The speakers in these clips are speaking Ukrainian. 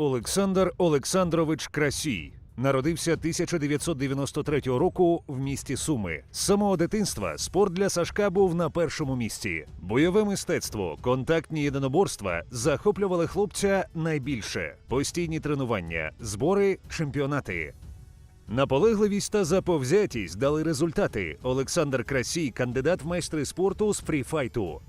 Олександр Олександрович Красій. Народився 1993 року в місті Суми. З самого дитинства спорт для Сашка був на першому місці. Бойове мистецтво, контактні єдиноборства захоплювали хлопця найбільше. Постійні тренування, збори, чемпіонати. Наполегливість та заповзятість дали результати. Олександр Красій, кандидат в майстри спорту з фріфайту.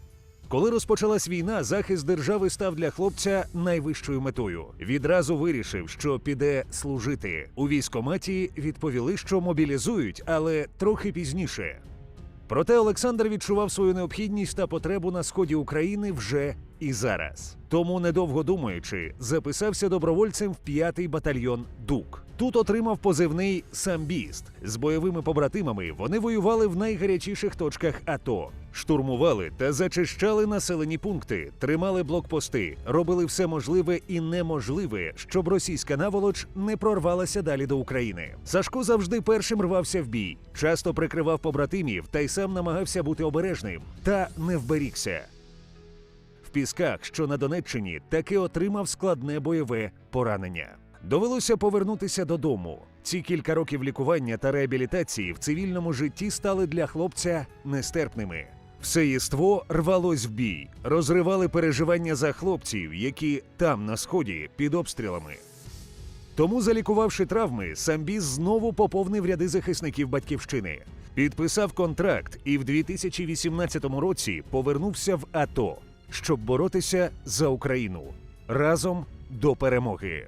Коли розпочалась війна, захист держави став для хлопця найвищою метою. Відразу вирішив, що піде служити. У військоматі відповіли, що мобілізують, але трохи пізніше. Проте Олександр відчував свою необхідність та потребу на сході України вже і зараз. Тому, недовго думаючи, записався добровольцем в 5-й батальйон ДУК. Тут отримав позивний самбіст. З бойовими побратимами вони воювали в найгарячіших точках АТО. Штурмували та зачищали населені пункти, тримали блокпости, робили все можливе і неможливе, щоб російська наволоч не прорвалася далі до України. Сашко завжди першим рвався в бій, часто прикривав побратимів та й сам намагався бути обережним, та не вберігся. Пісках, що на Донеччині, таки отримав складне бойове поранення. Довелося повернутися додому. Ці кілька років лікування та реабілітації в цивільному житті стали для хлопця нестерпними. Все єство рвалось в бій, розривали переживання за хлопців, які там на сході під обстрілами. Тому, залікувавши травми, самбіз знову поповнив ряди захисників батьківщини. Підписав контракт і в 2018 році повернувся в АТО, щоб боротися за Україну разом до перемоги.